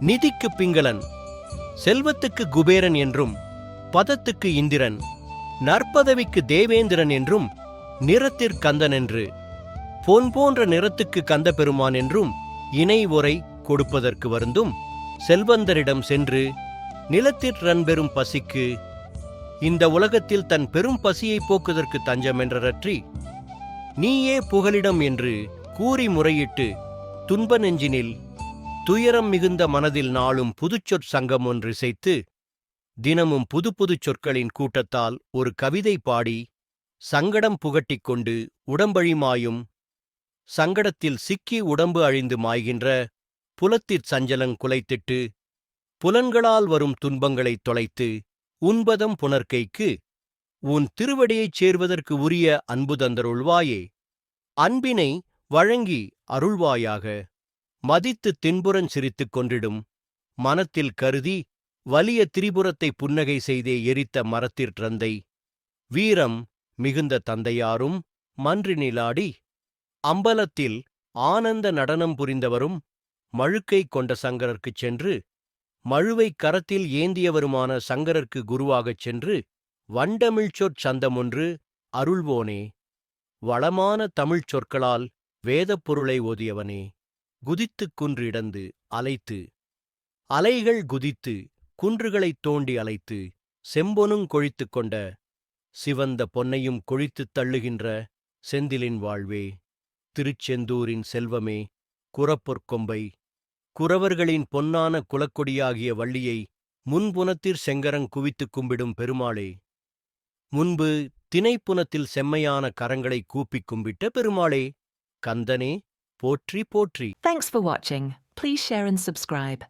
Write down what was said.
நிதிக்கு பிங்களன் செல்வத்துக்கு குபேரன் என்றும் பதத்துக்கு இந்திரன் நற்பதவிக்கு தேவேந்திரன் என்றும் நிறத்திற்கந்தன் என்று பொன் போன்ற நிறத்துக்கு கந்த பெருமான் என்றும் இணை உரை கொடுப்பதற்கு வருந்தும் செல்வந்தரிடம் சென்று நிலத்திற் ரன் பெறும் பசிக்கு இந்த உலகத்தில் தன் பெரும் பசியை போக்குதற்கு தஞ்சமென்றரற்றி நீயே புகலிடம் என்று கூறி முறையிட்டு துன்ப நெஞ்சினில் துயரம் மிகுந்த மனதில் நாளும் புதுச்சொற் சங்கம் ஒன்று இசைத்து தினமும் புது புதுச் சொற்களின் கூட்டத்தால் ஒரு கவிதை பாடி சங்கடம் புகட்டிக் கொண்டு உடம்பழிமாயும் சங்கடத்தில் சிக்கி உடம்பு அழிந்து மாய்கின்ற புலத்திற் சஞ்சலங் குலைத்திட்டு புலன்களால் வரும் துன்பங்களைத் தொலைத்து உன்பதம் புனர்க்கைக்கு உன் திருவடியைச் சேர்வதற்கு உரிய அன்பு தந்தருள்வாயே அன்பினை வழங்கி அருள்வாயாக. மதித்து தின்புறஞ் சிரித்துக் கொண்டிடும். மனத்தில் கருதி வலிய திரிபுரத்தை புன்னகை செய்தே எரித்த மரத்திற்றந்தை வீரம் மிகுந்த தந்தையாரும் மன்றி நிலாடி அம்பலத்தில் ஆனந்த நடனம் புரிந்தவரும் மழுக்கை கொண்ட சங்கரர்க்குச் சென்று மழுவைக் கரத்தில் ஏந்தியவருமான சங்கரர்க்கு குருவாகச் சென்று வண்டமிழ்ச்சொற் சந்தமொன்று அருள்வோனே. வளமான தமிழ்ச் சொற்களால் வேதப் பொருளை ஓதியவனே. குதித்துக் குன்று இடந்து அலைத்து அலைகள் குதித்து குன்றுகளைத் தோண்டி அலைத்து செம்பொனுங் கொழித்துக் கொண்ட சிவந்த பொன்னையும் கொழித்துத் தள்ளுகின்ற செந்திலின் வாழ்வே திருச்செந்தூரின் செல்வமே குரப்பொற்கொம்பை குறவர்களின் பொன்னான குலக்கொடியாகிய வள்ளியை முன்புனத்திற் செங்கரங் குவித்துக் கும்பிடும் பெருமாளே முன்பு திணைப்புனத்தில் செம்மையான கரங்களை கூப்பிக் கும்பிட்ட பெருமாளே கந்தனே போற்றி போற்றி Thanks for watching. Please share and subscribe.